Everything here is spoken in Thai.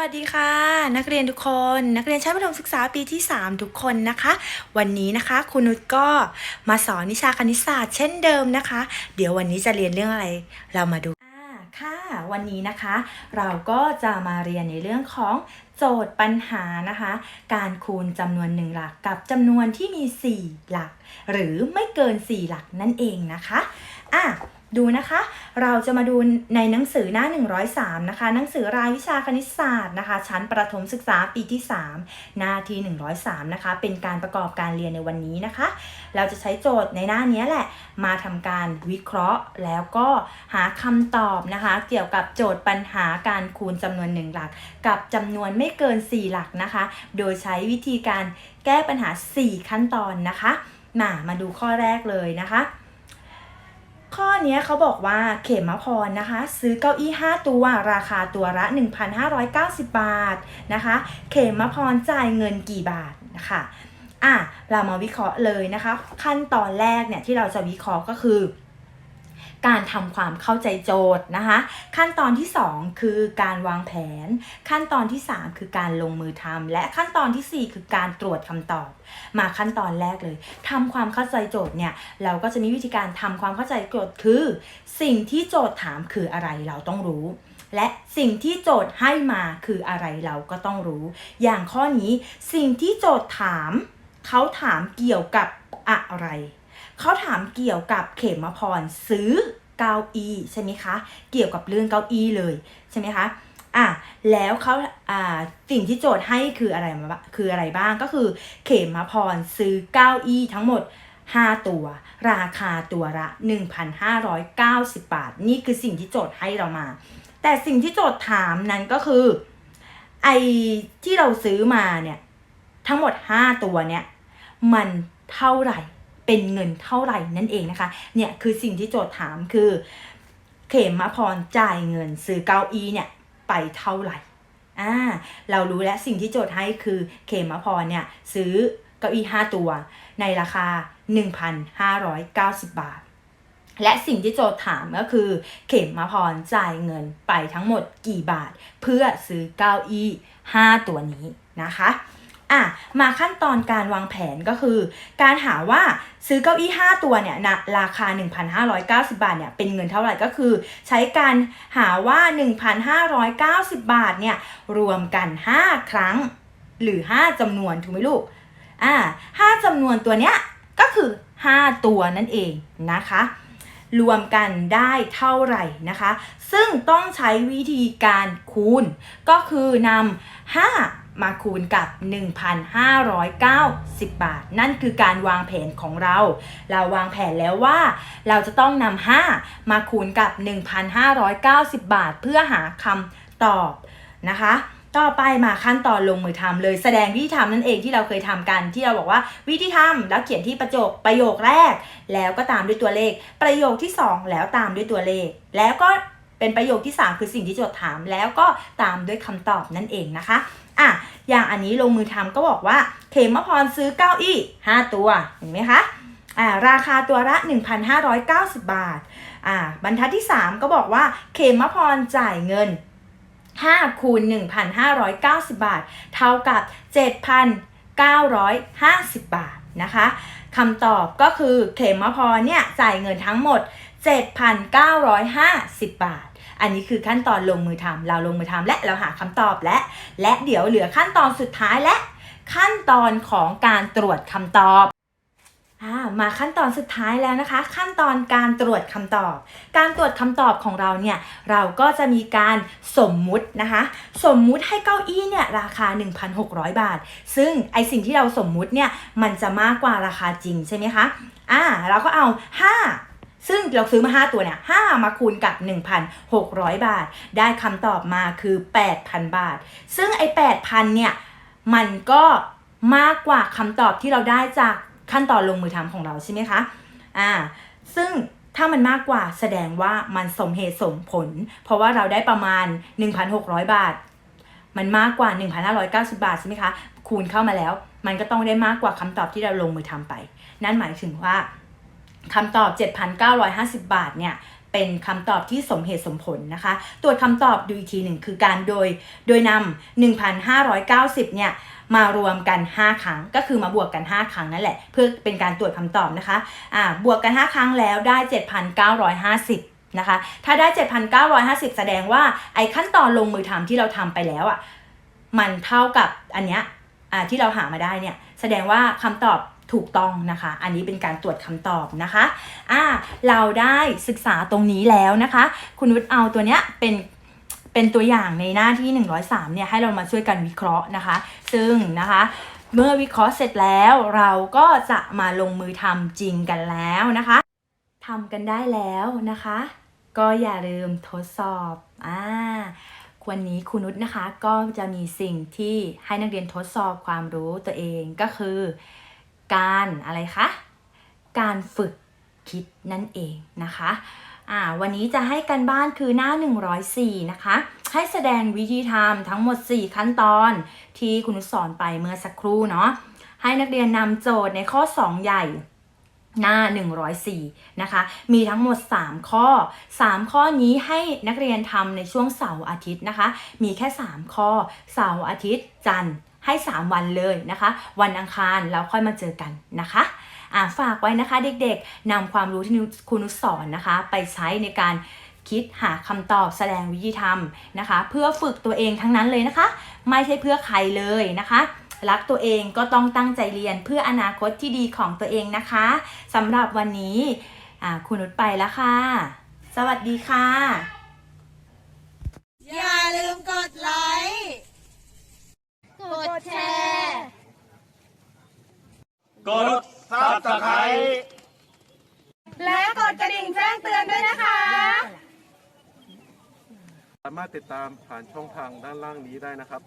วัสดีค่ะ นักเรียนทุกคนนักเรียนชั้นประถมศึกษาปีที่ 3 ทุกคนนะคะ วันนี้นะคะคุณนุชก็มาสอนวิชาคณิตศาสตร์เช่นเดิมนะคะ เดี๋ยววันนี้จะเรียนเรื่องอะไรเรามาดูค่ะวันนี้นะคะ เราก็จะมาเรียนในเรื่องของโจทย์ปัญหานะคะ การคูณจำนวนหนึ่งหลักกับจำนวนที่มี 4 หลัก หรือไม่เกิน 4 หลักนั่นเองนะคะอะ ดูนะคะ เราจะมาดูในหนังสือหน้า 103 นะคะ หนังสือรายวิชาคณิตศาสตร์นะคะ ชั้นประถมศึกษาปีที่ 3 หน้าที่ 103 นะคะ เป็นการประกอบการเรียนในวันนี้นะคะ เราจะใช้โจทย์ในหน้านี้แหละ มาทำการวิเคราะห์ แล้วก็หาคำตอบนะคะ เกี่ยวกับโจทย์ปัญหาการคูณจำนวนหนึ่งหลัก กับจำนวนไม่เกิน 4 หลักนะคะ โดยใช้วิธีการแก้ปัญหา 4 ขั้นตอนนะคะมามาดูข้อแรกเลยนะคะ ข้อนี้เขาบอกว่าเขมพรนะคะ ซื้อเก้าอี้ 5 ตัวราคาตัวละ 1,590 บาทนะคะ เขมพรจ่ายเงินกี่บาทนะคะอะเรามาวิเคราะห์เลยนะคะ ขั้นตอนแรกเนี่ยที่เราจะวิเคราะห์ก็คือ การทำความเข้าใจโจทย์นะคะ ขั้นตอนที่ 2 คือการวางแผน ขั้นตอนที่ 3 คือการลงมือทำและขั้นตอนทีสี่ 4 คือการตรวจคำตอบ มาขั้นตอนแรกเลยทำความเข้าใจโจทย์เนี่ยเราก็จะมีวิธีการทำความเข้าใจโจทย์คือ สิ่งที่โจทย์ถามคืออะไรเราต้องรู้และสิ่งที่โจทย์ให้มาคืออะไรเราก็ต้องรู้ อย่างข้อนี้สิ่งที่โจทย์ถาม เขาถามเกี่ยวกับอะไร เขาถามเกี่ยวกับเขมพรซื้อเก้าอี้ใช่ไหมคะ เกี่ยวกับเรื่องเก้าอี้เลยใช่ไหมคะอะแล้วเขาอ่าสิ่งที่โจทย์ให้คืออะไรมาคืออะไรบ้างก็คือ เขมพรซื้อเก้าอี้ทั้งหมด 5 ตัว ราคาตัวละ 1,590 บาท นี่คือสิ่งที่โจทย์ให้เรามา แต่สิ่งที่โจทย์ถามนั้นก็คือไอที่เราซื้อมาเนี่ยทั้งหมด 5 ตัวเนี่ยมันเท่าไหร่ เป็นเงินเท่าไหร่นั่นเองนะคะ เนี่ยคือสิ่งที่โจทย์ถามคือ เขมพรจ่ายเงินซื้อเก้าอี้เนี่ยไปเท่าไหร่อ่าเรารู้แล้วสิ่งที่โจทย์ให้คือเขมพรเนี่ยซื้อเก้าอี้5ตัว ในราคา 1,590 บาท และสิ่งที่โจทย์ถามก็คือ เข็มมาพรจ่ายเงินไปทั้งหมดกี่บาท เพื่อซื้อเก้าอี้5ตัวนี้นะคะ อะมาขั้นตอนการวางแผนก็คือ การหาว่าซื้อเก้าอี้ 5 ตัวเนี่ยนะราคา 1,590 บาทเนี่ยเป็นเงินเท่าไหร่ก็คือ ใช้การหาว่า 1,590 บาทเนี่ยรวมกัน 5 ครั้ง หรือ 5จำนวนถูกไหมลูกอ่าห้าจำนวนตัวเนี้ยก็คือ 5 ตัวนั่นเองนะคะรวมกันได้เท่าไหร่นะคะ ซึ่งต้องใช้วิธีการคูณ ก็คือนำ5 มาคูณกับ 1,590 บาท นั่นคือการวางแผนของเรา เราวางแผนแล้วว่า เราจะต้องนำ5มาคูณกับ 1,590 บาท เพื่อหาคำตอบนะคะ ต่อไปมาขั้นตอนลงมือทำเลยแสดงวิธีทำนั่นเองที่เราเคยทำกันที่เราบอกว่าวิธีทำแล้วเขียนที่ประโยคประโยคแรก แล้วก็ตามด้วยตัวเลข ประโยคที่ 2 แล้วตามด้วยตัวเลข แล้วก็ เป็นประโยคที่ 3 คือสิ่งที่โจทย์ถามแล้วก็ตามด้วยคำตอบนั่นเองนะคะอะอย่างอันนี้ลงมือทำก็บอกว่าเขมพรซื้อเก้าอี้ 5 ตัวเห็นไหมคะอ่าราคาตัวละ 1,590 บาทอ่าบรรทัดที่ 3 ก็บอกว่าเขมพรจ่ายเงิน5คูณ1,590 บาท เท่ากับ 7,950 บาทนะคะคำตอบก็คือเขมพรเนี่ยจ่ายเงินทั้งหมด 7,950 บาท อันนี้คือขั้นตอนลงมือทำเราลงมือทำและเราหาคำตอบและ และเดี๋ยวเหลือขั้นตอนสุดท้ายและ ขั้นตอนของการตรวจคำตอบอ่ามาขั้นตอนสุดท้ายแล้วนะคะ ขั้นตอนการตรวจคำตอบ การตรวจคำตอบของเราเนี่ยเราก็จะมีการสมมุตินะคะ สมมุติให้เก้าอี้เนี่ยราคา 1,600 บาท ซึ่งไอสิ่งที่เราสมมุติเนี่ยมันจะมากกว่าราคาจริงใช่ไหมคะอ่าเราก็เอา 5 ซึ่งเราซื้อมา 5 ตัวเนี่ย5มาคูณกับ 1,600 บาท ได้คำตอบมาคือ 8,000 บาท ซึ่งไอ้ 8,000 เนี่ย มันก็มากกว่าคำตอบที่เราได้จากขั้นตอนลงมือทำของเราใช่ไหมคะ อ่า ซึ่งถ้ามันมากกว่าแสดงว่ามันสมเหตุสมผล เพราะว่าเราได้ประมาณ 1,600 บาท มันมากกว่า 1,590 บาทใช่ไหมคะ คูณเข้ามาแล้ว มันก็ต้องได้มากกว่าคำตอบที่เราลงมือทำไป นั่นหมายถึงว่า คำตอบ 7,950 บาทเนี่ยเป็นคำตอบที่สมเหตุสมผลนะคะ ตรวจคำตอบดูอีกทีหนึ่งคือการโดย โดยนำ1,590 เนี่ยมารวมกัน 5 ครั้ง ก็คือมาบวกกัน 5 ครั้งนั่นแหละ เพื่อเป็นการตรวจคำตอบนะคะอ่าบวกกัน 5 ครั้งแล้วได้ 7,950นะคะถ้าได้ 7,950 แสดงว่าไอ้ขั้นตอนลงมือทำที่เราทำไปแล้วอะมันเท่ากับอันเนี้ยอ่าที่เราหามาได้เนี่ยแสดงว่าคำตอบ ถูกต้องนะคะ อันนี้เป็นการตรวจคำตอบนะคะอ่าเราได้ศึกษาตรงนี้แล้วนะคะ คุณนุชเอาตัวเนี้ยเป็นเป็นตัวอย่างในหน้าที่ 103เนี่ยให้เรามาช่วยกันวิเคราะห์นะคะ ซึ่งนะคะเมื่อวิเคราะห์เสร็จแล้วเราก็จะมาลงมือทำจริงกันแล้วนะคะทำกันได้แล้วนะคะ ก็อย่าลืมทดสอบอ่าวันนี้ครูนุชนะคะก็จะมีสิ่งที่ให้นักเรียนทดสอบความรู้ตัวเองก็คือ การอะไรคะการฝึกคิดนั่นเองนะคะอ่าวันนี้จะให้กันบ้านคือหน้า 104 นะคะ ให้แสดงวิธีทำทั้งหมด 4 ขั้นตอนที่คุณสอนไปเมื่อสักครู่เนาะให้นักเรียนนำโจทย์ในข้อ 2 ใหญ่หน้า 104 นะคะ มีทั้งหมด 3 ข้อ 3 ข้อนี้ให้นักเรียนทำในช่วงเสาร์อาทิตย์นะคะ มีแค่ 3 ข้อ เสาร์อาทิตย์จันทร์ ให้ 3 วันเลยนะคะ วันอังคารแล้วค่อยมาเจอกันนะคะอ่าฝากไว้นะคะเด็กๆนำความรู้ที่คุณนุสอนนะคะ ไปใช้ในการคิดหาคำตอบแสดงวิธีทำนะคะ เพื่อฝึกตัวเองทั้งนั้นเลยนะคะ ไม่ใช่เพื่อใครเลยนะคะรักตัวเองก็ต้องตั้งใจเรียนเพื่ออนาคตที่ดีของตัวเองนะคะสำหรับวันนี้อ่าคุณนุชไปแล้วค่ะ สวัสดีค่ะ ดแชร์กดซับสไครต์และกดกระดิ่งแจ้งเตือนด้วยนะคะ สามารถติดตามผ่านช่องทางด้านล่างนี้ได้นะครับ